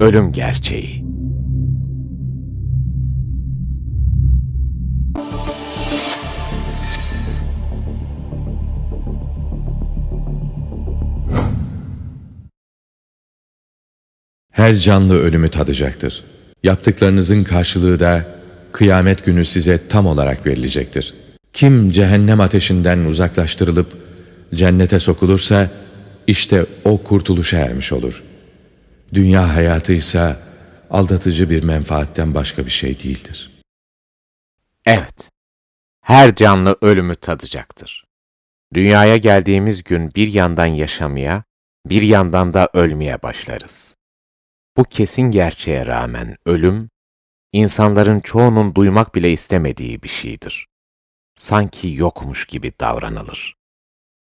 Ölüm gerçeği. Her canlı ölümü tadacaktır. Yaptıklarınızın karşılığı da kıyamet günü size tam olarak verilecektir. Kim cehennem ateşinden uzaklaştırılıp cennete sokulursa işte o kurtuluşa ermiş olur. Dünya hayatı ise aldatıcı bir menfaatten başka bir şey değildir. Evet, her canlı ölümü tadacaktır. Dünyaya geldiğimiz gün bir yandan yaşamaya, bir yandan da ölmeye başlarız. Bu kesin gerçeğe rağmen ölüm, insanların çoğunun duymak bile istemediği bir şeydir. Sanki yokmuş gibi davranılır.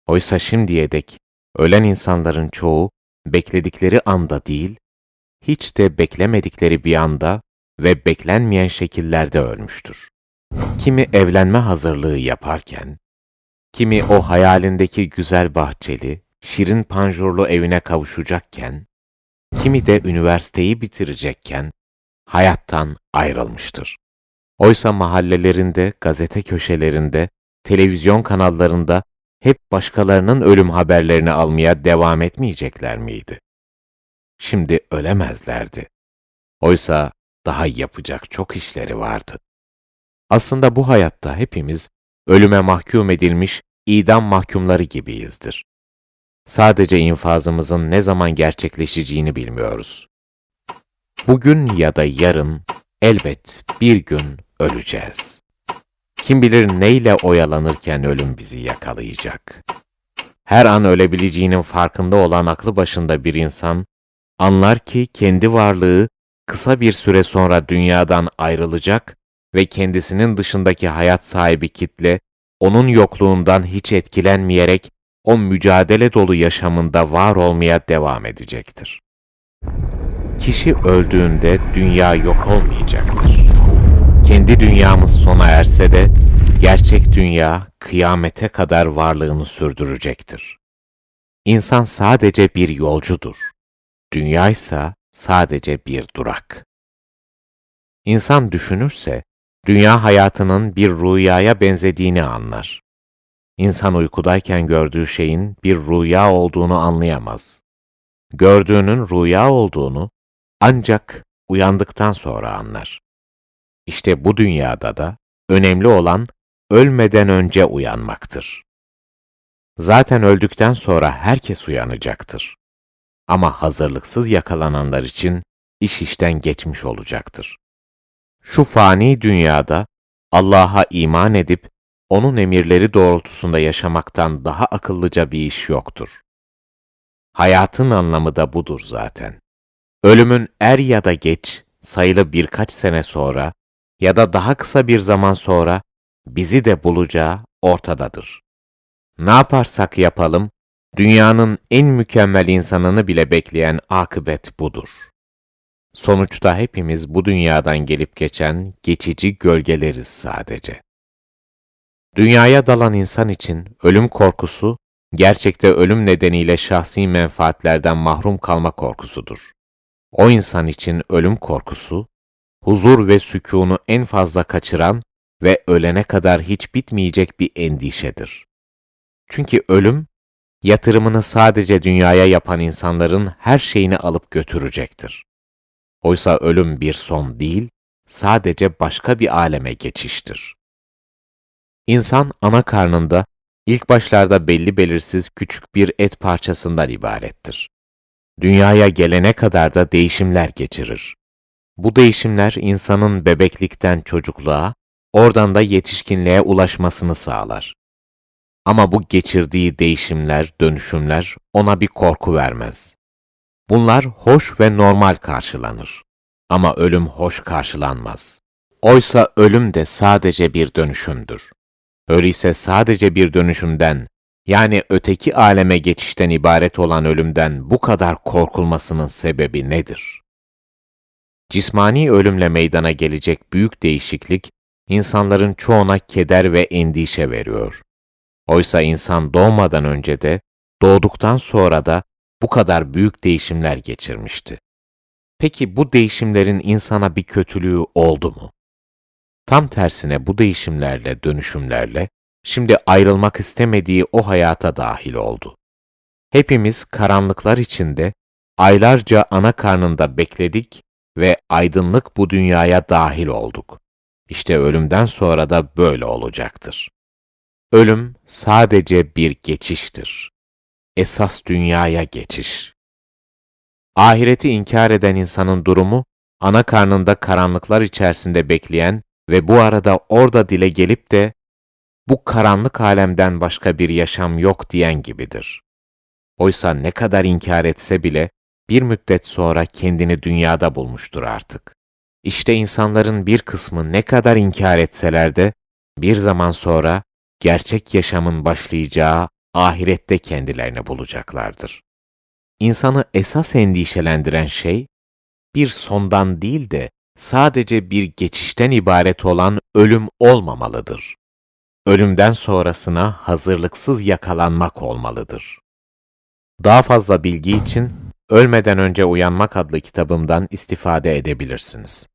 Oysa şimdiye dek ölen insanların çoğu bekledikleri anda değil, hiç de beklemedikleri bir anda ve beklenmeyen şekillerde ölmüştür. Kimi evlenme hazırlığı yaparken, kimi o hayalindeki güzel bahçeli, şirin panjurlu evine kavuşacakken, kimi de üniversiteyi bitirecekken hayattan ayrılmıştır. Oysa mahallelerinde, gazete köşelerinde, televizyon kanallarında hep başkalarının ölüm haberlerini almaya devam etmeyecekler miydi? Şimdi ölemezlerdi. Oysa daha yapacak çok işleri vardı. Aslında bu hayatta hepimiz ölüme mahkum edilmiş idam mahkumları gibiyizdir. Sadece infazımızın ne zaman gerçekleşeceğini bilmiyoruz. Bugün ya da yarın elbet bir gün öleceğiz. Kim bilir neyle oyalanırken ölüm bizi yakalayacak. Her an ölebileceğinin farkında olan aklı başında bir insan, anlar ki kendi varlığı kısa bir süre sonra dünyadan ayrılacak ve kendisinin dışındaki hayat sahibi kitle, onun yokluğundan hiç etkilenmeyerek o mücadele dolu yaşamında var olmaya devam edecektir. Kişi öldüğünde dünya yok olmayacaktır. Kendi dünyamız sona erse de gerçek dünya kıyamete kadar varlığını sürdürecektir. İnsan sadece bir yolcudur. Dünya ise sadece bir durak. İnsan düşünürse, dünya hayatının bir rüyaya benzediğini anlar. İnsan uykudayken gördüğü şeyin bir rüya olduğunu anlayamaz. Gördüğünün rüya olduğunu ancak uyandıktan sonra anlar. İşte bu dünyada da önemli olan ölmeden önce uyanmaktır. Zaten öldükten sonra herkes uyanacaktır. Ama hazırlıksız yakalananlar için iş işten geçmiş olacaktır. Şu fani dünyada Allah'a iman edip onun emirleri doğrultusunda yaşamaktan daha akıllıca bir iş yoktur. Hayatın anlamı da budur zaten. Ölümün er ya da geç, sayılı birkaç sene sonra ya da daha kısa bir zaman sonra bizi de bulacağı ortadadır. Ne yaparsak yapalım, dünyanın en mükemmel insanını bile bekleyen akıbet budur. Sonuçta hepimiz bu dünyadan gelip geçen geçici gölgeleriz sadece. Dünyaya dalan insan için ölüm korkusu, gerçekte ölüm nedeniyle şahsi menfaatlerden mahrum kalma korkusudur. O insan için ölüm korkusu, huzur ve sükûnu en fazla kaçıran ve ölene kadar hiç bitmeyecek bir endişedir. Çünkü ölüm, yatırımını sadece dünyaya yapan insanların her şeyini alıp götürecektir. Oysa ölüm bir son değil, sadece başka bir aleme geçiştir. İnsan ana karnında ilk başlarda belli belirsiz küçük bir et parçasından ibarettir. Dünyaya gelene kadar da değişimler geçirir. Bu değişimler insanın bebeklikten çocukluğa, oradan da yetişkinliğe ulaşmasını sağlar. Ama bu geçirdiği değişimler, dönüşümler ona bir korku vermez. Bunlar hoş ve normal karşılanır. Ama ölüm hoş karşılanmaz. Oysa ölüm de sadece bir dönüşümdür. Öyleyse sadece bir dönüşümden, yani öteki aleme geçişten ibaret olan ölümden bu kadar korkulmasının sebebi nedir? Cismani ölümle meydana gelecek büyük değişiklik, insanların çoğuna keder ve endişe veriyor. Oysa insan doğmadan önce de, doğduktan sonra da bu kadar büyük değişimler geçirmişti. Peki bu değişimlerin insana bir kötülüğü oldu mu? Tam tersine bu değişimlerle, dönüşümlerle şimdi ayrılmak istemediği o hayata dahil oldu. Hepimiz karanlıklar içinde aylarca ana karnında bekledik ve aydınlık bu dünyaya dahil olduk. İşte ölümden sonra da böyle olacaktır. Ölüm sadece bir geçiştir. Esas dünyaya geçiş. Ahireti inkar eden insanın durumu, ana karnında karanlıklar içerisinde bekleyen ve bu arada orada dile gelip de bu karanlık alemden başka bir yaşam yok diyen gibidir. Oysa ne kadar inkar etse bile bir müddet sonra kendini dünyada bulmuştur artık. İşte insanların bir kısmı ne kadar inkar etseler de bir zaman sonra gerçek yaşamın başlayacağı ahirette kendilerini bulacaklardır. İnsanı esas endişelendiren şey, bir sondan değil de sadece bir geçişten ibaret olan ölüm olmamalıdır. Ölümden sonrasına hazırlıksız yakalanmak olmalıdır. Daha fazla bilgi için Ölmeden Önce Uyanmak adlı kitabımdan istifade edebilirsiniz.